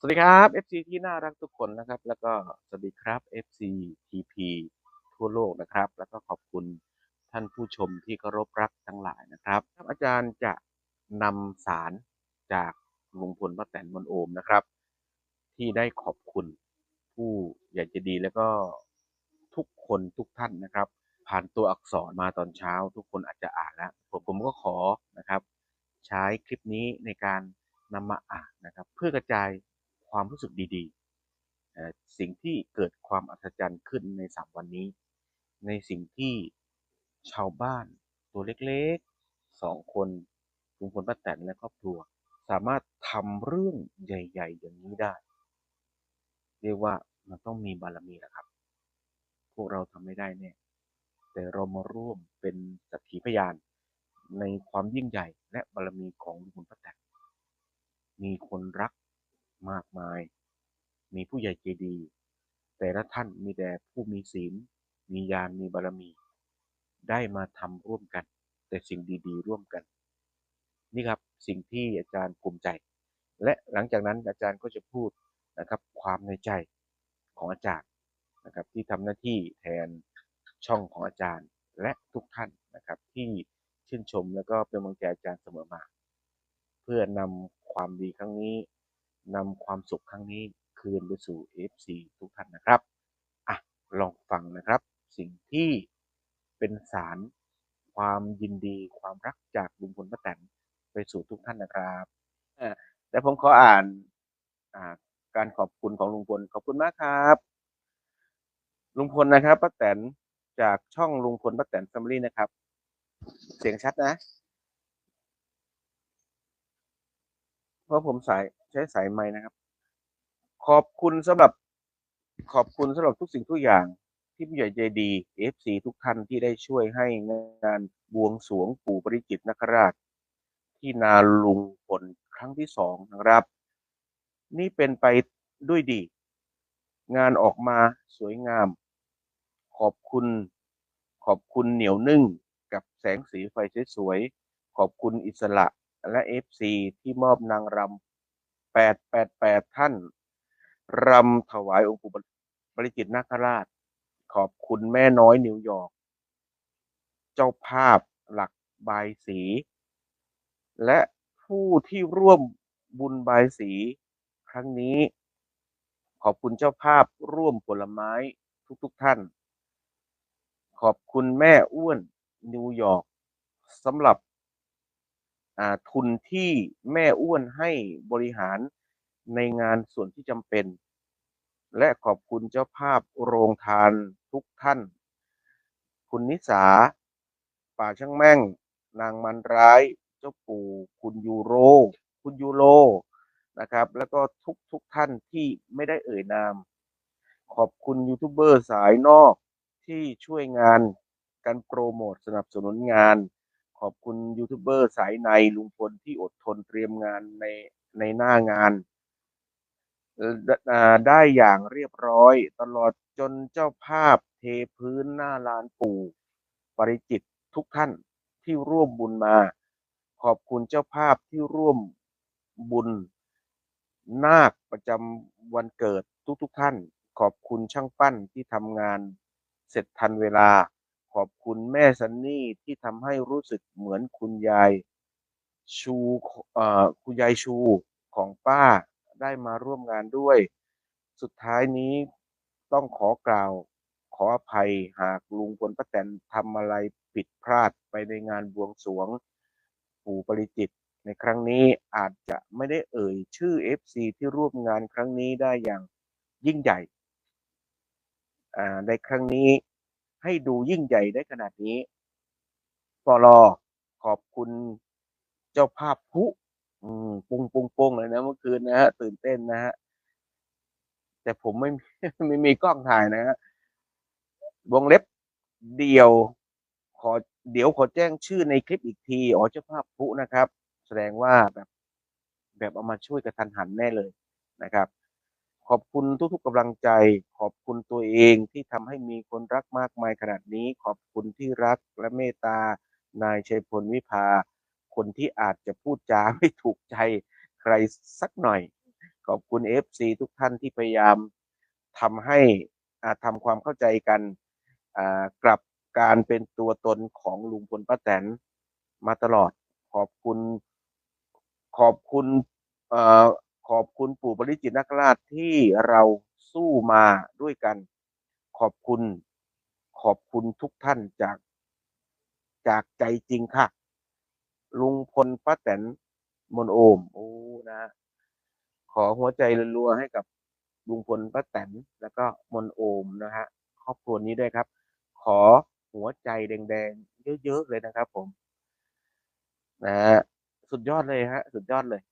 สวัสดีครับ FC ที่น่ารักทุกคนนะครับ แล้วก็สวัสดีครับ FCTP ทั่วโลกนะครับ แล้วก็ขอบคุณท่านผู้ชมที่เคารพรักทั้งหลายนะครับอาจารย์จะนำสารจากลุงพลป้าแตนมนโอมนะครับ ที่ได้ขอบคุณผู้ใหญ่ใจดีแล้วก็ทุกคนทุกท่านนะครับ ผ่านตัวอักษรมาตอนเช้า ทุกคนอาจจะอ่านแล้วผมผมก็ขอนะครับ ใช้คลิปนี้ในการนำมาอ่านนะครับ เพื่อกระจาย ความรู้สึกดีๆเอ่อสิ่งที่เกิดความอัศจรรย์ขึ้นในสามวันนี้ ในสิ่งที่ชาวบ้านตัวเล็กๆสองคนลุงพลป้าแตนและครอบครัว สามารถทำเรื่องใหญ่ ๆ อย่างนี้ได้ เรียกว่ามันต้องมีบารมีนะครับ พวกเราทำไม่ได้แน่แต่เรามาร่วมเป็นสักขีพยานในความยิ่งใหญ่และบารมีของลุงพลป้าแตนมีคนรัก มากมาย มีผู้ใหญ่ใจดี แต่ละท่านมีแต่ผู้มีศีล มีญาณมีบารมี ได้มาทำร่วมกัน แต่สิ่งดีๆ ร่วมกัน นี่ครับสิ่งที่อาจารย์ภูมิใจ และหลังจากนั้นอาจารย์ก็จะพูดนะครับความในใจของอาจารย์นะครับที่ทำหน้าที่แทนช่องของอาจารย์และทุกท่านนะครับที่ชื่นชมแล้วก็เป็นกำลังใจอาจารย์เสมอมา เพื่อนำความดีครั้งนี้ นำความสุขครั้งนี้คืนไปสู่ FC ทุกท่านนะครับอะลองฟังนะครับ สิ่งที่เป็นสารความยินดีความรักจากลุงพลป้าแตนไปสู่ทุกท่านนะครับอแต่ผมขออ่านอ่าการขอบคุณของลุงพลขอบคุณมากครับลุงพลนะครับป้าแตนจากช่องลุงพลป้าแตนแฟมิลี่นะครับ เสียงชัดนะ เพราะผมสายใช้สายไม้นะครับ ขอบคุณสำหรับขอบคุณสำหรับทุกสิ่งทุกอย่างที่ผู้ใหญ่ใจดี FC ทุกท่านที่ได้ช่วยให้งานบวงสรวงปู่ปริจิตนคราช ที่นาลุงพลครั้งที่สองนะครับ นี่เป็นไปด้วยดี งานออกมาสวยงาม ขอบคุณ ขอบคุณเหนียวนึ่งกับแสงสีไฟสวยๆขอบคุณอิสระ และ FC ที่มอบนางรำ888ท่านรำถวายองค์ปู่บริจิตนาคราช ขอบคุณแม่น้อยนิวยอร์กเจ้าภาพหลักบายสี และผู้ที่ร่วมบุญบายสี ครั้งนี้ ขอบคุณเจ้าภาพร่วมผลไม้ทุกๆทท่าน ขอบคุณแม่อ้วนนิวยอร์กสำหรับ ทุนที่แม่อ้วนให้บริหารในงานส่วนที่จำเป็น และขอบคุณเจ้าภาพโรงทานทุกท่าน คุณนิสา ป่าช่างแม่ง นางมันร้าย เจ้าปู่ คุณยูโร คุณยูโรนะครับ แล้วก็ทุกทุกท่านที่ไม่ได้เอ่ยนาม ขอบคุณยูทูบเบอร์สายนอกที่ช่วยงานการโปรโมทสนับสนุนงาน ขอบคุณยูทูบเบอร์สายในลุงพลที่อดทนเตรียมงานในในหน้างานได้อย่างเรียบร้อย ตลอดจนเจ้าภาพเทพื้นหน้าลานปู่ปริจิตทุกท่านที่ร่วมบุญมา ขอบคุณเจ้าภาพที่ร่วมบุญ นาคประจำวันเกิดทุกๆทท่าน ขอบคุณช่างปั้นที่ทำงานเสร็จทันเวลา ขอบคุณแม่ซันนี่ที่ทำให้รู้สึกเหมือนคุณยายชูคุณยายชูของป้าได้มาร่วมงานด้วย สุดท้ายนี้ต้องขอกล่าวขออภัยหากลุงพลป้าแตนทำอะไรผิดพลาดไปในงานบวงสวง ปู่ปริจิต ในครั้งนี้อาจจะไม่ได้เอ่ยชื่อ FC ที่ร่วมงานครั้งนี้ได้อย่างยิ่งใหญ่ในครั้งนี้ ให้ดูยิ่งใหญ่ได้ขนาดนี้ปลอขอบคุณเจ้าภาพผู้ปุงปุงปุงเลยนะเมื่อคืนนะฮะตื่นเต้นนะฮะแต่ผมไม่ไม่มีกล้องถ่ายนะฮะวงเล็บเดียว ขอเดี๋ยวขอแจ้งชื่อในคลิปอีกทีอ๋อเจ้าภาพพลุนะครับ แสดงว่าแบบแบบเอามาช่วยกระทันหันแน่เลยนะครับ ขอบคุณทุกๆกำลังใจ ขอบคุณตัวเองที่ทำให้มีคนรักมากมายขนาดนี้ ขอบคุณที่รักและเมตตานายชัยพลวิภา คนที่อาจจะพูดจาไม่ถูกใจใครสักหน่อย ขอบคุณ FC ทุกท่านที่พยายามทำให้อาทำความเข้าใจกันกลับการเป็นตัวตนของลุงพลป้าแตนมาตลอด ขอบคุณขอบคุณ ขอบคุณปู่ปริจิตรนาคราชที่เราสู้มาด้วยกัน ขอบคุณ ขอบคุณทุกท่านจากจากใจจริงค่ะ ลุงพลป้าแตนมนโอมโอ้นะ ขอหัวใจรัวๆให้กับลุงพลป้าแตนแล้วก็มนโอมนะฮะครอบครัวนี้ด้วยครับ ขอหัวใจแดงๆเยอะๆเลยนะครับผม นะฮะสุดยอดเลยฮะ สุดยอดเลย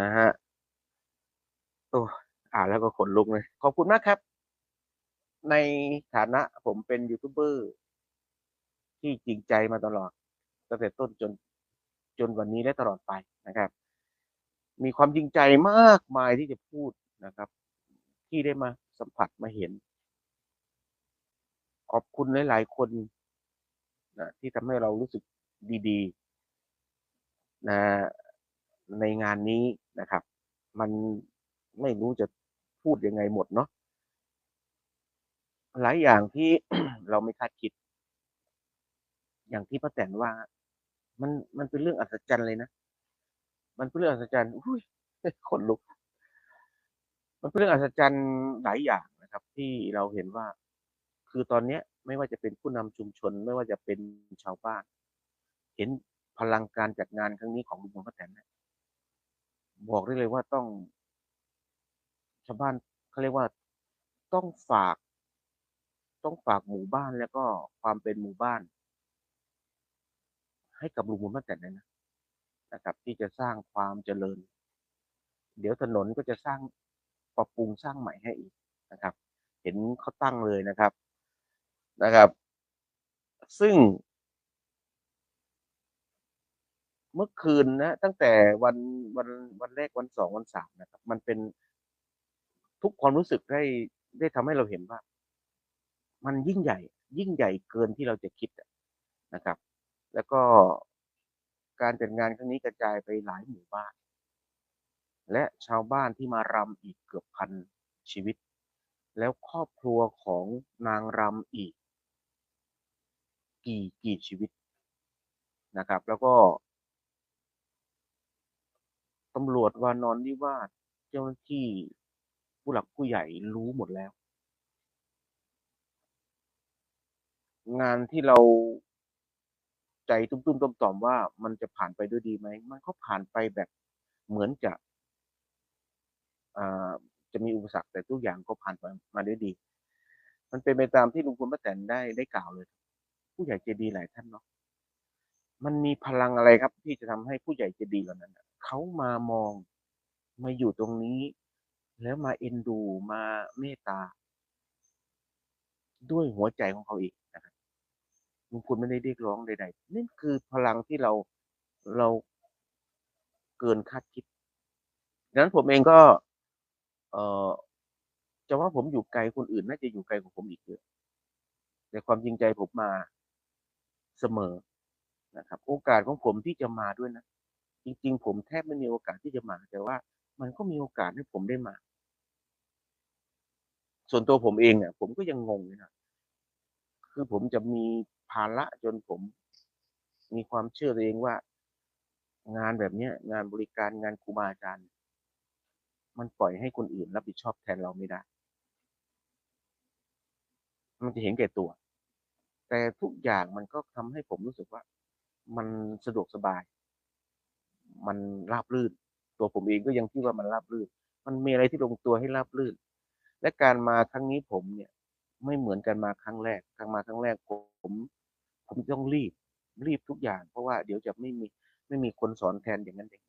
นะฮะโอ้อ่านแล้วก็ขนลุกเลย ขอบคุณมากครับ ในฐานะผมเป็นยูทูบเบอร์ที่จริงใจมาตลอดตั้งแต่ต้นจนจนวันนี้และตลอดไปนะครับ มีความจริงใจมากมายที่จะพูดนะครับ ที่ได้มาสัมผัสมาเห็น ขอบคุณหลาย ๆ คนนะที่ทำให้เรารู้สึกดี ๆ นะในงานนี้ นะครับ มันไม่รู้จะพูดยังไงหมดเนาะหลายอย่างที่เราไม่คาดคิด อย่างที่ป้าแตนว่า มันมันเป็นเรื่องอัศจรรย์เลยนะมันเป็นเรื่องอัศจรรย์อุ้ยขนลุก มันเป็นเรื่องอัศจรรย์หลายอย่างนะครับ ที่เราเห็นว่า คือตอนเนี้ย ไม่ว่าจะเป็นผู้นำชุมชน ไม่ว่าจะเป็นชาวบ้าน เห็นพลังการจัดงานครั้งนี้ของลุงพลป้าแตนนะ บอกได้เลยว่าต้องชาวบ้านเขาเรียกว่าต้องฝาก ต้องฝากหมู่บ้านแล้วก็ความเป็นหมู่บ้าน ให้กับลุงพลป้าแต่นเลยนะนะครับ ที่จะสร้างความเจริญ เดี๋ยวถนนก็จะสร้างปรับปรุงสร้างใหม่ให้อีกนะครับ เห็นเขาตั้งเลยนะครับนะครับ ซึ่ง เมื่อคืนนะตั้งแต่วันวันวันแรกวันสองวันสามนะครับ มันเป็นทุกความรู้สึกได้ได้ทำให้เราเห็นว่า มันยิ่งใหญ่ ยิ่งใหญ่เกินที่เราจะคิดนะครับ แล้วก็การจัดงานครั้งนี้กระจายไปหลายหมู่บ้าน และชาวบ้านที่มารำอีกเกือบพันชีวิต แล้วครอบครัวของนางรำอีก กี่กี่ชีวิตนะครับ แล้วก็ ตำรวจวานอนนิวาสเจ้าหน้าที่ผู้หลักผู้ใหญ่รู้หมดแล้ว งานที่เราใจตุ้มๆต่อมๆว่ามันจะผ่านไปด้วยดีไหม มันก็ผ่านไปแบบเหมือนจะจะมีอุปสรรคแต่ทุกอย่างก็ผ่านไปมาด้วยดี มันเป็นไปตามที่ลุงพลป้าแตนได้ได้กล่าวเลย ผู้ใหญ่ใจดีหลายท่านเนาะ มันมีพลังอะไรครับ ที่จะทำให้ผู้ใหญ่ใจดีเหล่านั้นนะ เขามามอง มาอยู่ตรงนี้ แล้วมาเอ็นดูมาเมตตา ด้วยหัวใจของเขาเองนะครับลุงพลไม่ได้เรียกร้องใดๆนี่นคือพลังที่เราเราเกินคาดคิดดังนั้นผมเองก็ เอ่อจะว่าผมอยู่ไกลคนอื่นน่าจะอยู่ไกลกว่าผมอีกเยอะแต่ความจริงใจผมมาเสมอนะครับ โอกาสของผมที่จะมาด้วยนะ จริง ๆ ผมแทบไม่มีโอกาสที่จะมา แต่ว่ามันก็มีโอกาสให้ผมได้มา ส่วนตัวผมเองเนี่ยผมก็ยังงงเลยนะคือผมจะมีภาระจนผม มีความเชื่อตัวเองว่า งานแบบเนี้ย งานบริการงานครูบาอาจารย์ มันปล่อยให้คนอื่นรับผิดชอบแทนเราไม่ได้ มันจะเห็นแก่ตัว แต่ทุกอย่างมันก็ทำให้ผมรู้สึกว่า มันสะดวกสบาย มันราบรื่น ตัวผมเองก็ยังคิดว่ามันราบรื่น มันมีอะไรที่ลงตัวให้ราบรื่น และการมาครั้งนี้ผมเนี่ย ไม่เหมือนกันมาครั้งแรกครั้งมาครั้งแรกผม ผมต้องรีบรีบทุกอย่าง เพราะว่าเดี๋ยวจะไม่มีไม่มีคนสอนแทนอย่างนั้นเอง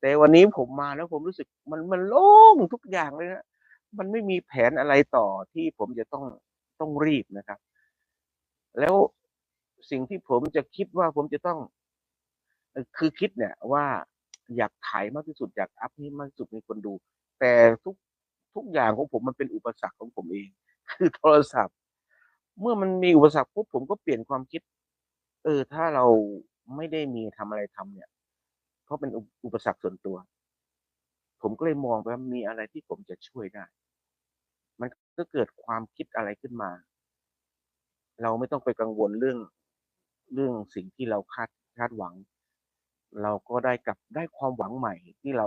แต่วันนี้ผมมาแล้วผมรู้สึกมันมันโล่งทุกอย่างเลยนะมันไม่มีแผนอะไรต่อที่ผมจะต้องต้องรีบนะครับ แล้วสิ่งที่ผมจะคิดว่าผมจะต้อง คือคิดเนี่ยว่าอยากขายมากที่สุดอยากอัพนี้มากที่สุดในคนดู แต่ทุกทุกอย่างของผมมันเป็นอุปสรรคของผมเอง คือโทรศัพท์ เมื่อมันมีอุปสรรคปุ๊บผมก็เปลี่ยนความคิด เออ ถ้าเราไม่ได้มีทำอะไรทำเนี่ย เพราะเป็นอุอุปสรรคส่วนตัว ผมก็เลยมองไปว่ามีอะไรที่ผมจะช่วยได้ มันก็เกิดความคิดอะไรขึ้นมา เราไม่ต้องไปกังวลเรื่องเรื่องสิ่งที่เราคาดคาดหวัง เราก็ได้กลับได้ความหวังใหม่ที่เรา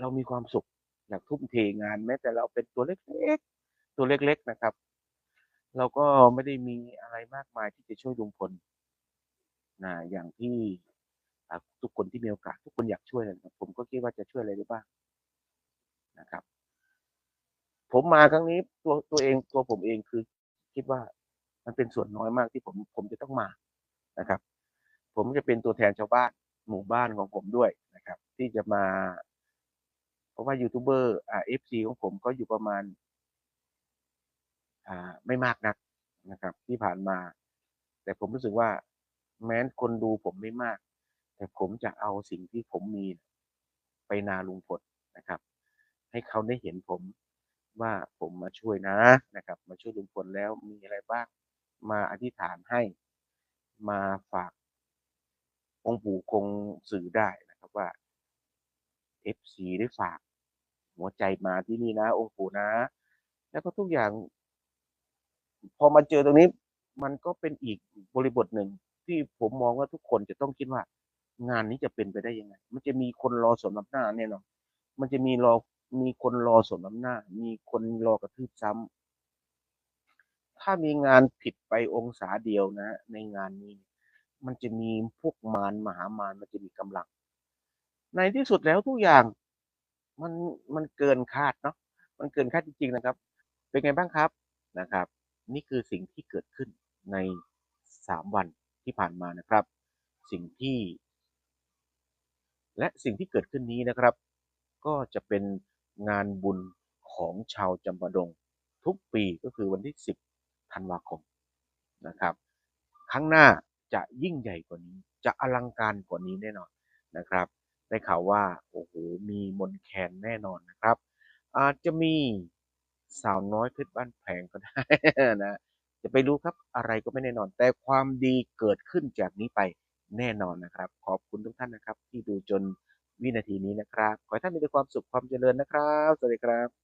เรามีความสุขอยากทุ่มเทงานแม้แต่เราเป็นตัวเล็กๆตัวเล็ก ๆนะครับ เราก็ไม่ได้มีอะไรมากมายที่จะช่วยลุงพลนะอย่างที่ทุกคนที่มีโอกาสทุกคนอยากช่วยนะครับผมก็คิดว่าจะช่วยอะไรได้บ้างนะครับ ผมมาครั้งนี้ตัวตัวเองตัวผมเองคือ คิดว่ามันเป็นส่วนน้อยมากที่ผมผมจะต้องมานะครับ ผมจะเป็นตัวแทนชาวบ้าน หมู่บ้านของผมด้วยนะครับ ที่จะมา เพราะว่ายูทูบเบอร์อ่าเอฟซีของผมก็อยู่ประมาณ อ่า ไม่มากนักนะครับ ที่ผ่านมา แต่ผมรู้สึกว่า แม้คนดูผมไม่มาก แต่ผมจะเอาสิ่งที่ผมมีไปนาลุงพลนะครับ ให้เขาได้เห็นผมว่าผมมาช่วยนะนะครับ มาช่วยลุงพลแล้วมีอะไรบ้างมาอธิษฐานให้มาฝาก องค์ปู่คงสื่อได้นะครับว่า FC ได้ฝากหัวใจมาที่นี่นะ องค์ปู่นะ แล้วก็ทุกอย่าง พอมาเจอตรงนี้ มันก็เป็นอีกบริบทหนึ่ง ที่ผมมองว่าทุกคนจะต้องคิดว่า งานนี้จะเป็นไปได้ยังไง มันจะมีคนรอสมน้ำหน้าแน่นอนมันจะมีรอมีคนรอสมน้ำหน้า มีคนรอกระทืบซ้ำถ้ามีงานผิดไปองศาเดียวนะ ในงานนี้ มันจะมีพวกมารมหามารมันจะมีกำลัง ในที่สุดแล้วทุกอย่างมันมันเกินคาดเนาะมันเกินคาดจริงๆนะครับ เป็นไงบ้างครับนะครับ นี่คือสิ่งที่เกิดขึ้นในสามวันที่ผ่านมานะครับ สิ่งที่ และสิ่งที่เกิดขึ้นนี้นะครับ ก็จะเป็นงานบุญของชาวจำปาดง ทุกปีก็คือวันที่ 10ธันวาคมนะครับ ครั้งหน้า จะยิ่งใหญ่กว่านี้ จะอลังการกว่านี้แน่นอนนะครับ ได้ข่าวว่าโอ้โหมีมนแคนแน่นอนนะครับ อาจจะมีสาวน้อยเพชรบ้านแพงก็ได้นะจะไปรู้ครับอะไรก็ไม่แน่นอน แต่ความดีเกิดขึ้นจากนี้ไปแน่นอนนะครับ ขอบคุณทุกท่านนะครับ ที่ดูจนวินาทีนี้นะครับ ขอให้ท่านมีแต่ความสุขความเจริญนะครับ สวัสดีครับ